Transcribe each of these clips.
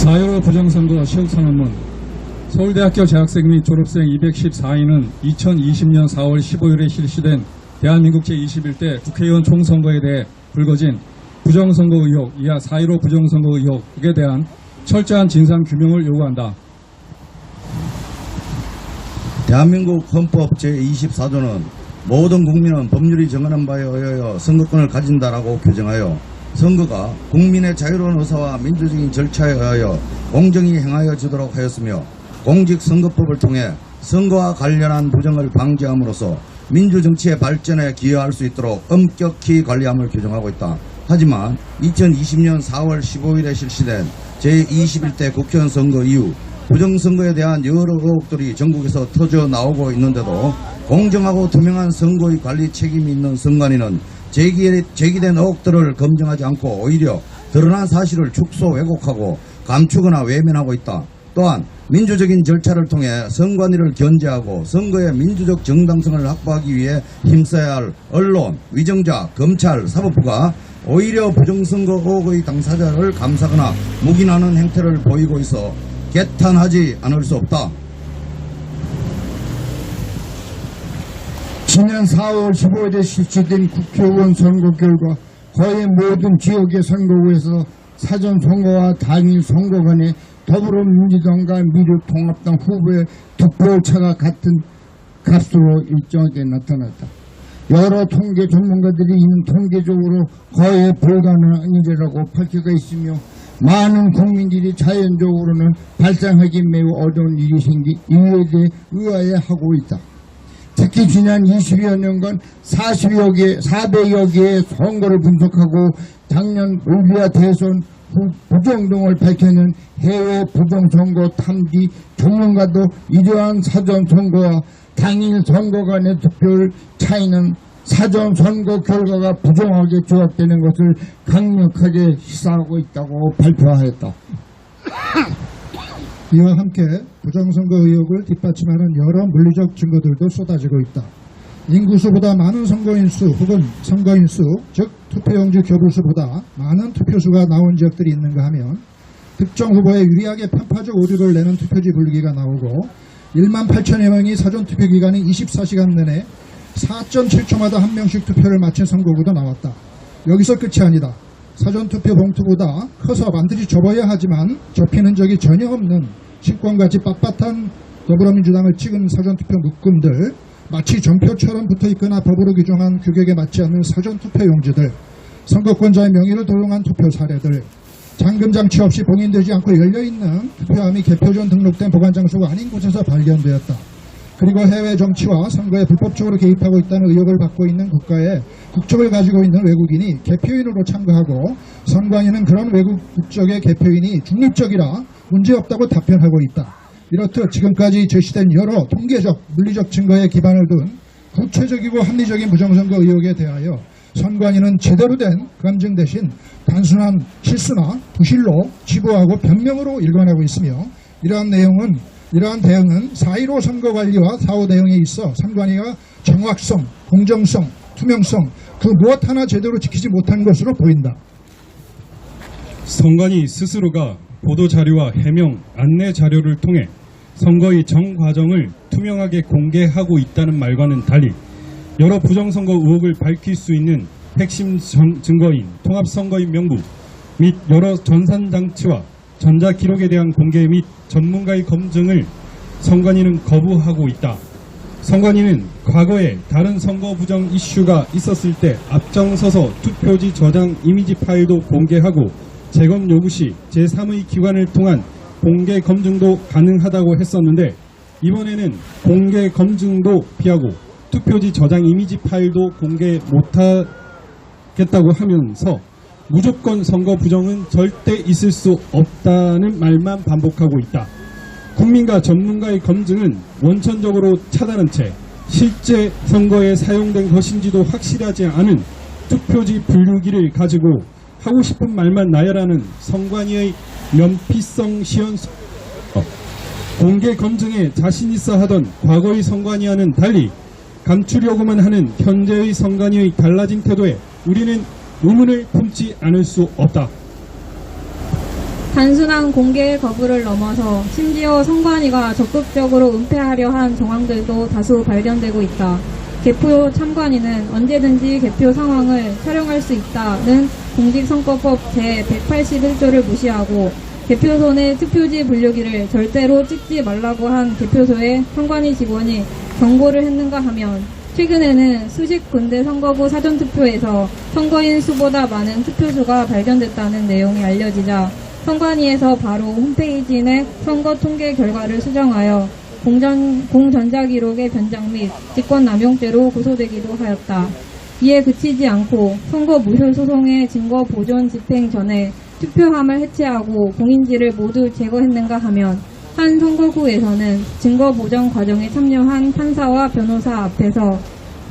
4.15 부정선거 시험선언문 서울대학교 재학생 및 졸업생 214인은 2020년 4월 15일에 실시된 대한민국 제21대 국회의원 총선거에 대해 불거진 부정선거 의혹, 이하 4.15 부정선거 의혹에 대한 철저한 진상 규명을 요구한다. 대한민국 헌법 제24조는 모든 국민은 법률이 정하는 바에 의하여 선거권을 가진다라고 규정하여 선거가 국민의 자유로운 의사와 민주적인 절차에 의하여 공정히 행하여지도록 하였으며 공직선거법을 통해 선거와 관련한 부정을 방지함으로써 민주정치의 발전에 기여할 수 있도록 엄격히 관리함을 규정하고 있다. 하지만 2020년 4월 15일에 실시된 제21대 국회의원 선거 이후 부정선거에 대한 여러 의혹들이 전국에서 터져 나오고 있는데도 공정하고 투명한 선거의 관리 책임이 있는 선관위는 제기, 제기된 의혹들을 검증하지 않고 오히려 드러난 사실을 축소 왜곡하고 감추거나 외면하고 있다. 또한 민주적인 절차를 통해 선관위를 견제하고 선거의 민주적 정당성을 확보하기 위해 힘써야 할 언론, 위정자, 검찰, 사법부가 오히려 부정선거 의혹의 당사자를 감싸거나 묵인하는 행태를 보이고 있어 개탄하지 않을 수 없다. 지난 4월 15일에 실시된 국회의원 선거 결과 거의 모든 지역의 선거구에서 사전 선거와 당일 선거 간에 더불어민주당과 미래통합당 후보의 득표차가 같은 값으로 일정하게 나타났다. 여러 통계 전문가들이 이는 통계적으로 거의 불가능한 일이라고 밝혀가 있으며 많은 국민들이 자연적으로는 발생하기 매우 어려운 일이 생기 이에 대해 의아해하고 있다. 특히 지난 20여 년간 40여 개, 400여 개의 선거를 분석하고 작년 올리아 대선 후 부정 등을 밝혀낸 해외 부정선거 탐지 전문가도 이러한 사전선거와 당일 선거 간의 득표율 차이는 사전 선거 결과가 부정하게 조합되는 것을 강력하게 시사하고 있다고 발표하였다. 이와 함께 부정선거 의혹을 뒷받침하는 여러 물리적 증거들도 쏟아지고 있다. 인구수보다 많은 선거인수 혹은 선거인수, 즉 투표용지 교부수보다 많은 투표수가 나온 지역들이 있는가 하면 특정 후보에 유리하게 편파적 오류를 내는 투표지 분리기가 나오고 1만 8천여 명이 사전 투표 기간인 24시간 내내 4.7초마다 한 명씩 투표를 마친 선거구도 나왔다. 여기서 끝이 아니다. 사전투표 봉투보다 커서 반드시 접어야 하지만 접히는 적이 전혀 없는 신권같이 빳빳한 더불어민주당을 찍은 사전투표 묶음들 마치 전표처럼 붙어있거나 법으로 규정한 규격에 맞지 않는 사전투표 용지들 선거권자의 명의를 도용한 투표 사례들 잠금 장치 없이 봉인되지 않고 열려있는 투표함이 개표 전 등록된 보관장소가 아닌 곳에서 발견되었다. 그리고 해외 정치와 선거에 불법적으로 개입하고 있다는 의혹을 받고 있는 국가에 국적을 가지고 있는 외국인이 개표인으로 참가하고 선관위는 그런 외국 국적의 개표인이 중립적이라 문제없다고 답변하고 있다. 이렇듯 지금까지 제시된 여러 통계적, 물리적 증거에 기반을 둔 구체적이고 합리적인 부정선거 의혹에 대하여 선관위는 제대로 된 검증 대신 단순한 실수나 부실로 치부하고 변명으로 일관하고 있으며 이러한 내용은 이러한 대응은 4.15 선거 관리와 사후 대응에 있어 선관위가 정확성, 공정성, 투명성 그 무엇 하나 제대로 지키지 못한 것으로 보인다. 선관위 스스로가 보도 자료와 해명, 안내 자료를 통해 선거의 전 과정을 투명하게 공개하고 있다는 말과는 달리 여러 부정선거 의혹을 밝힐 수 있는 핵심 정- 증거인 통합선거인 명부 및 여러 전산장치와 전자기록에 대한 공개 및 전문가의 검증을 선관위는 거부하고 있다. 선관위는 과거에 다른 선거 부정 이슈가 있었을 때 앞장서서 투표지 저장 이미지 파일도 공개하고 재검 요구 시 제3의 기관을 통한 공개 검증도 가능하다고 했었는데 이번에는 공개 검증도 피하고 투표지 저장 이미지 파일도 공개 못하겠다고 하면서 무조건 선거 부정은 절대 있을 수 없다는 말만 반복하고 있다. 국민과 전문가의 검증은 원천적으로 차단한 채 실제 선거에 사용된 것인지도 확실하지 않은 투표지 분류기를 가지고 하고 싶은 말만 나열하는 선관위의 면피성 시연 어, 공개 검증에 자신 있어 하던 과거의 선관위와는 달리 감추려고만 하는 현재의 선관위의 달라진 태도에 우리는 의문을 품지 않을 수 없다. 단순한 공개 거부를 넘어서 심지어 선관위가 적극적으로 은폐하려 한 정황들도 다수 발견되고 있다. 개표 참관인은 언제든지 개표 상황을 촬영할 수 있다는 공직선거법 제181조를 무시하고 개표소 내 투표지 분류기를 절대로 찍지 말라고 한 개표소의 선관위 직원이 경고를 했는가 하면 최근에는 수십 군데 선거구 사전투표에서 선거인 수보다 많은 투표수가 발견됐다는 내용이 알려지자 선관위에서 바로 홈페이지 내 선거 통계 결과를 수정하여 공전, 공전자 기록의 변장 및 직권남용죄로 고소되기도 하였다. 이에 그치지 않고 선거 무효 소송의 증거 보존 집행 전에 투표함을 해체하고 공인지를 모두 제거했는가 하면 한 선거구에서는 증거 보전 과정에 참여한 판사와 변호사 앞에서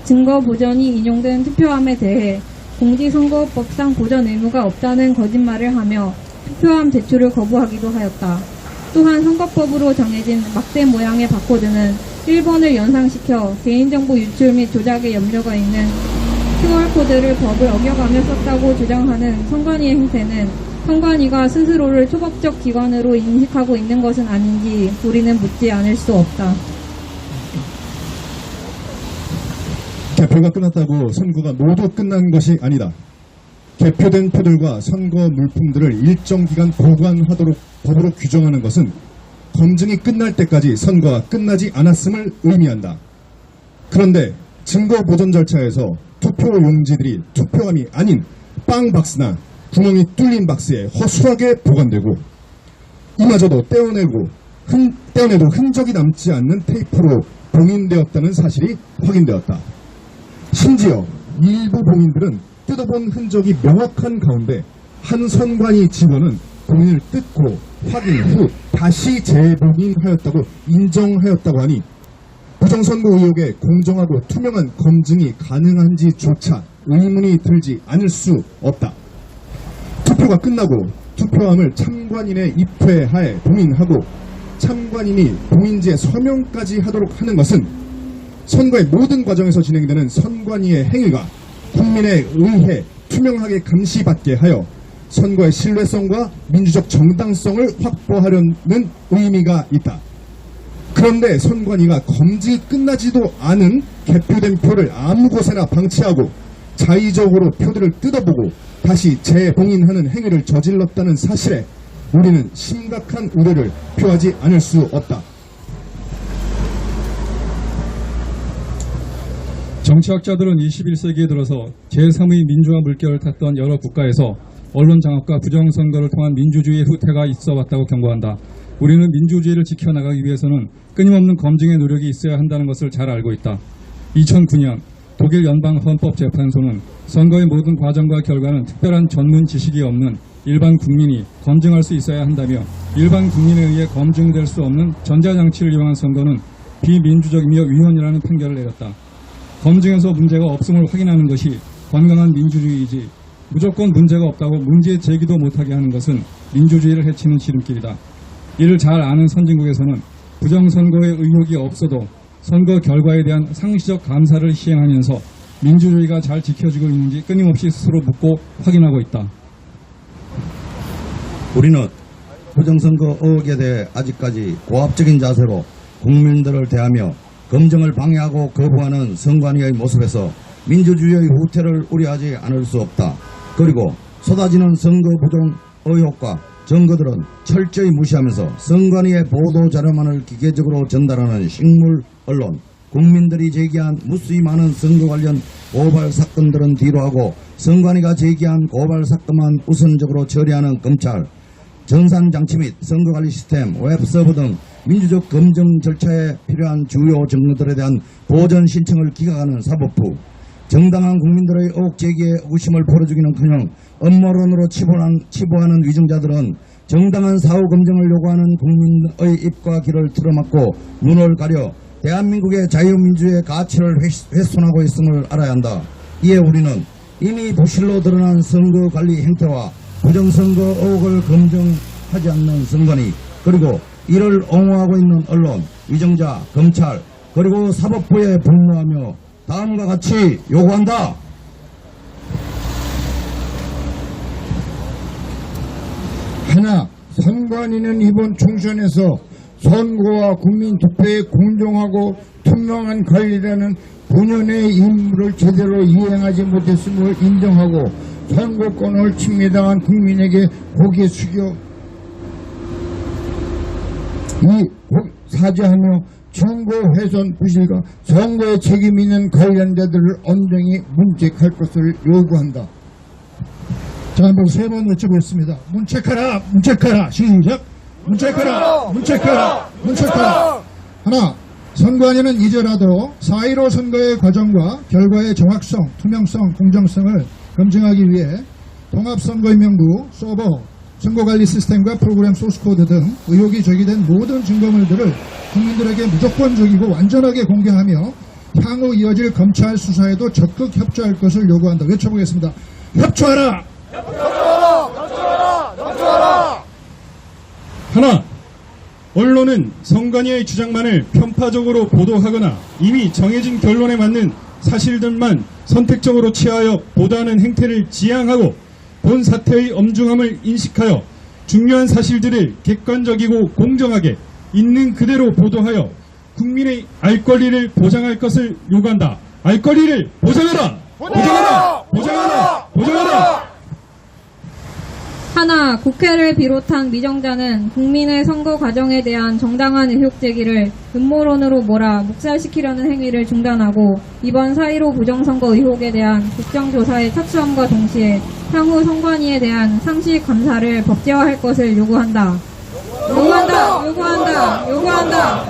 증거 보전이 인용된 투표함에 대해 공직선거법상 보전 의무가 없다는 거짓말을 하며 투표함 제출을 거부하기도 하였다. 또한 선거법으로 정해진 막대 모양의 바코드는 1번을 연상시켜 개인정보 유출 및 조작의 염려가 있는 QR코드를 법을 어겨가며 썼다고 주장하는 선관위의 행태는 선관위가 스스로를 초법적 기관으로 인식하고 있는 것은 아닌지 우리는 묻지 않을 수 없다. 개표가 끝났다고 선거가 모두 끝난 것이 아니다. 개표된 표들과 선거 물품들을 일정 기간 보관하도록 법으로 규정하는 것은 검증이 끝날 때까지 선거가 끝나지 않았음을 의미한다. 그런데 증거 보존 절차에서 투표 용지들이 투표함이 아닌 빵 박스나 구멍이 뚫린 박스에 허술하게 보관되고 이마저도 떼어내고 흔, 떼어내도 흔적이 남지 않는 테이프로 봉인되었다는 사실이 확인되었다. 심지어 일부 봉인들은 뜯어본 흔적이 명확한 가운데 한 선관위 직원은 봉인을 뜯고 확인 후 다시 재봉인하였다고 인정하였다고 하니 부정선거 의혹의 공정하고 투명한 검증이 가능한지조차 의문이 들지 않을 수 없다. 투표가 끝나고 투표함을 참관인의 입회 하에 봉인하고 참관인이 봉인지에 서명까지 하도록 하는 것은 선거의 모든 과정에서 진행되는 선관위의 행위가 국민에 의해 투명하게 감시받게 하여 선거의 신뢰성과 민주적 정당성을 확보하려는 의미가 있다. 그런데 선관위가 검증이 끝나지도 않은 개표된 표를 아무 곳에나 방치하고 자의적으로 표들을 뜯어보고 다시 재봉인하는 행위를 저질렀다는 사실에 우리는 심각한 우려를 표하지 않을 수 없다. 정치학자들은 21세기에 들어서 제3의 민주화 물결을 탔던 여러 국가에서 언론 장악과 부정선거를 통한 민주주의의 후퇴가 있어 왔다고 경고한다. 우리는 민주주의를 지켜나가기 위해서는 끊임없는 검증의 노력이 있어야 한다는 것을 잘 알고 있다. 2009년 독일 연방헌법재판소는 선거의 모든 과정과 결과는 특별한 전문 지식이 없는 일반 국민이 검증할 수 있어야 한다며 일반 국민에 의해 검증될 수 없는 전자장치를 이용한 선거는 비민주적이며 위헌이라는 판결을 내렸다. 검증에서 문제가 없음을 확인하는 것이 건강한 민주주의이지 무조건 문제가 없다고 문제 제기도 못하게 하는 것은 민주주의를 해치는 지름길이다. 이를 잘 아는 선진국에서는 부정선거의 의혹이 없어도 선거 결과에 대한 상시적 감사를 시행하면서 민주주의가 잘 지켜지고 있는지 끊임없이 스스로 묻고 확인하고 있다. 우리는 부정선거 의혹에 대해 아직까지 고압적인 자세로 국민들을 대하며 검증을 방해하고 거부하는 선관위의 모습에서 민주주의의 후퇴를 우려하지 않을 수 없다. 그리고 쏟아지는 선거 부정 의혹과 증거들은 철저히 무시하면서 선관위의 보도 자료만을 기계적으로 전달하는 식물 언론, 국민들이 제기한 무수히 많은 선거 관련 고발 사건들은 뒤로하고 선관위가 제기한 고발 사건만 우선적으로 처리하는 검찰, 전산장치 및 선거관리 시스템, 웹서버 등 민주적 검증 절차에 필요한 주요 증거들에 대한 보전 신청을 기각하는 사법부, 정당한 국민들의 의혹 제기에 의심을 풀어주기는커녕 음모론으로 치부하는, 치부하는 위증자들은 정당한 사후 검증을 요구하는 국민의 입과 귀를 틀어막고 눈을 가려 대한민국의 자유민주의 가치를 훼- 훼손하고 있음을 알아야 한다. 이에 우리는 이미 부실로 드러난 선거관리 행태와 부정선거 의혹을 검증하지 않는 선관위 그리고 이를 옹호하고 있는 언론, 위정자, 검찰 그리고 사법부에 분노하며 다음과 같이 요구한다. 하나, 선관위는 이번 총선에서 선거와 국민 투표의 공정하고 투명한 관리라는 본연의 임무를 제대로 이행하지 못했음을 인정하고 선거권을 침해당한 국민에게 고개 숙여 이 고- 사죄하며 정보 훼손 부실과 선거에 책임 있는 관련자들을 엄정히 문책할 것을 요구한다. 자, 한번 세 번 외쳐보겠습니다. 문책하라, 문책하라, 시작. 문책하라, 문책하라, 문책하라. 하나, 선관위는 이제라도 4.15 선거의 과정과 결과의 정확성, 투명성, 공정성을 검증하기 위해 통합선거인명부, 서버, 선거관리 시스템과 프로그램 소스코드 등 의혹이 제기된 모든 증거물들을 국민들에게 무조건 적이고 완전하게 공개하며 향후 이어질 검찰 수사에도 적극 협조할 것을 요구한다. 외쳐보겠습니다. 협조하라! 하나, 언론은 선관위의 주장만을 편파적으로 보도하거나 이미 정해진 결론에 맞는 사실들만 선택적으로 취하여 보도하는 행태를 지양하고 본 사태의 엄중함을 인식하여 중요한 사실들을 객관적이고 공정하게 있는 그대로 보도하여 국민의 알 권리를 보장할 것을 요구한다. 알 권리를 보장하라! 보장하라! 보장하라! 보장하라! 하 나, 국회를 비롯한 미정자는 국민의 선거 과정에 대한 정당한 의혹 제기를 음모론으로 몰아 묵살시키려는 행위를 중단하고 이번 4.15 부정선거 의혹에 대한 국정조사에 착수함과 동시에 향후 선관위에 대한 상시 감사를 법제화할 것을 요구한다. 요구한다! 요구한다! 요구한다!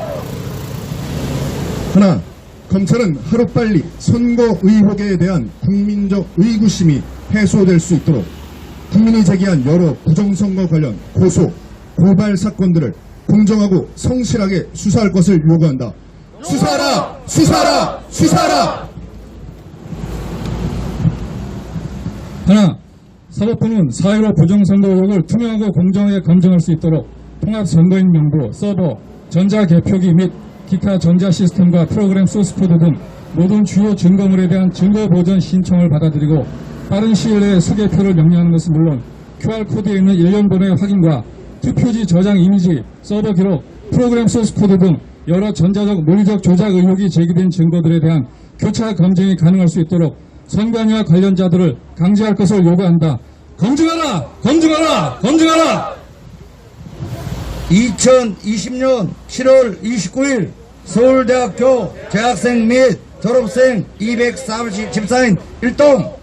하나, 검찰은 하루빨리 선거 의혹에 대한 국민적 의구심이 해소될 수 있도록 국민이 제기한 여러 부정선거 관련 고소, 고발 사건들을 공정하고 성실하게 수사할 것을 요구한다. 수사하라! 수사하라! 수사하라! 하나, 사법부는 4.15 부정선거 의혹을 투명하고 공정하게 검증할 수 있도록 통합선거인 명부, 서버, 전자개표기 및 기타 전자시스템과 프로그램 소스코드 등 모든 주요 증거물에 대한 증거보전 신청을 받아들이고 빠른 시일 내에 수개표를 명령하는 것은 물론 QR코드에 있는 1년 번의 확인과 투표지 저장 이미지, 서버 기록, 프로그램 소스 코드 등 여러 전자적 물리적 조작 의혹이 제기된 증거들에 대한 교차 검증이 가능할 수 있도록 선관위와 관련자들을 강제할 것을 요구한다. 검증하라! 검증하라! 검증하라! 2020년 7월 29일 서울대학교 재학생 및 졸업생 244인 1동